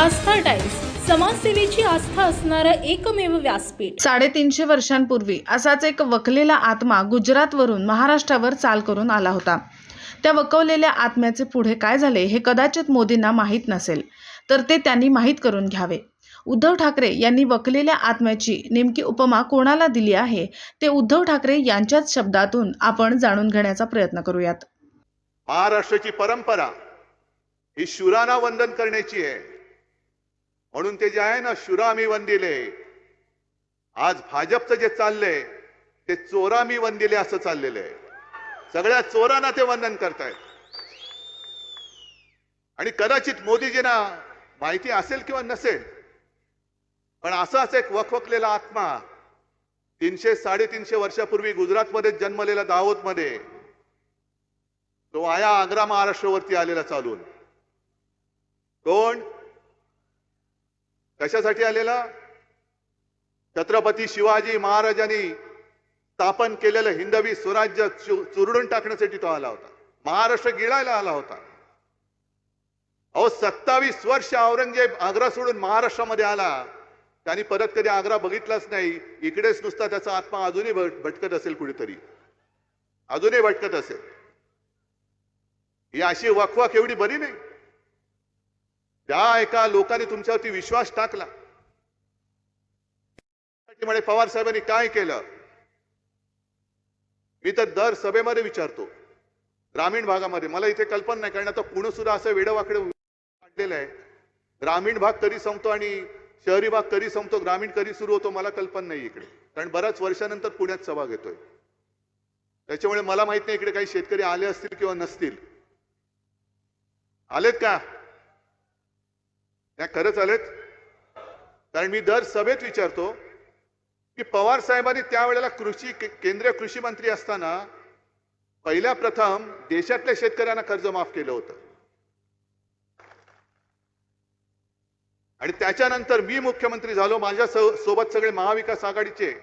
आस्था times समाजसेवेची आस्था असणारं एकमेव व्यासपीठ. साडेतीनशे वर्षांपूर्वी असाच एक वकलेला आत्मा गुजरातवरून महाराष्ट्रावर चाल करून आला होता. त्या वकवलेल्या आत्म्याचे पुढे काय झाले हे कदाचित मोदींना माहीत नसेल तर ते त्यांनी माहीत करून घ्यावे. उद्धव ठाकरे यांनी वकलेल्या आत्म्याची नेमकी उपमा कोणाला दिली आहे ते उद्धव ठाकरे यांच्याच शब्दातून आपण जाणून घेण्याचा प्रयत्न करूयात. महाराष्ट्राची परंपरा ही शुराना वंदन करण्याची आहे. म्हणून ते जे आहे ना शुरामी वंदिले. आज भाजपचं जे चाललंय ते चोरामी वंदिले असं चाललेलं आहे. सगळ्या चोरांना ते वंदन करतायत. आणि कदाचित मोदीजींना माहिती असेल किंवा नसेल पण असाच एक वखवकलेला आत्मा तीनशे साडेतीनशे वर्षापूर्वी गुजरातमध्ये जन्मलेला दाहोदमध्ये तो आया आग्रा महाराष्ट्रावरती आलेला चालून. कोण? कशासाठी आलेला? छत्रपती शिवाजी महाराजांनी स्थापन केलेलं हिंदवी स्वराज्य चुरडून टाकण्यासाठी तो आला होता. महाराष्ट्र गिळायला आला होता. अहो सत्तावीस वर्ष औरंगजेब आग्रा सोडून महाराष्ट्रामध्ये आला. त्यांनी परत कधी आग्रा बघितलाच नाही. इकडेच नुसता त्याचा आत्मा अजूनही भट- भटकत असेल कुठेतरी. अजूनही भटकत असेल. ही अशी वखवाख एवढी बरी नाही. त्या एका लोकांनी तुमच्यावरती विश्वास टाकला. म्हणे पवार साहेबांनी काय केलं? मी तर दर सभेमध्ये विचारतो. ग्रामीण भागामध्ये मला इथे कल्पना नाही कारण आता पुणे सुद्धा असं वेडवाकडे वाढलेलं आहे. ग्रामीण भाग कधी संपतो आणि शहरी भाग कधी संपतो ग्रामीण कधी सुरू होतो मला कल्पना नाही इकडे. कारण बऱ्याच वर्षानंतर पुण्यात सभा घेतोय. त्याच्यामुळे मला माहीत नाही इकडे काही शेतकरी आले असतील किंवा नसतील. आलेत का? नाही खरंच आलेत कारण मी दर सभेत विचारतो की पवार साहेबांनी त्यावेळेला कृषी केंद्रीय कृषी मंत्री असताना पहिल्या प्रथम देशातल्या शेतकऱ्यांना कर्ज माफ केलं होतं. आणि त्याच्यानंतर मी मुख्यमंत्री झालो माझ्या सो- सोबत सगळे महाविकास आघाडीचे.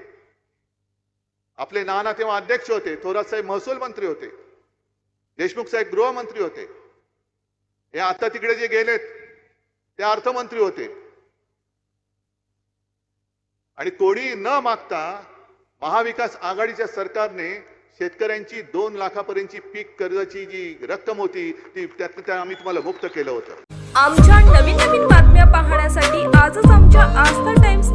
आपले नाना तेव्हा अध्यक्ष होते थोरात साहेब महसूल मंत्री होते देशमुख साहेब गृहमंत्री होते. हे आता तिकडे जे गेलेत ते अर्थमंत्री होते. आणि कोणी न मागता महाविकास आघाडीच्या सरकारने शेतकऱ्यांची दोन लाखापर्यंतची पीक कर्जाची जी रक्कम होती ती त्यातनं त्या आम्ही तुम्हाला मुक्त केलं होतं. आमच्या नवीन नवीन बातम्या पाहण्यासाठी आजच आमच्या आस्था टाइम्स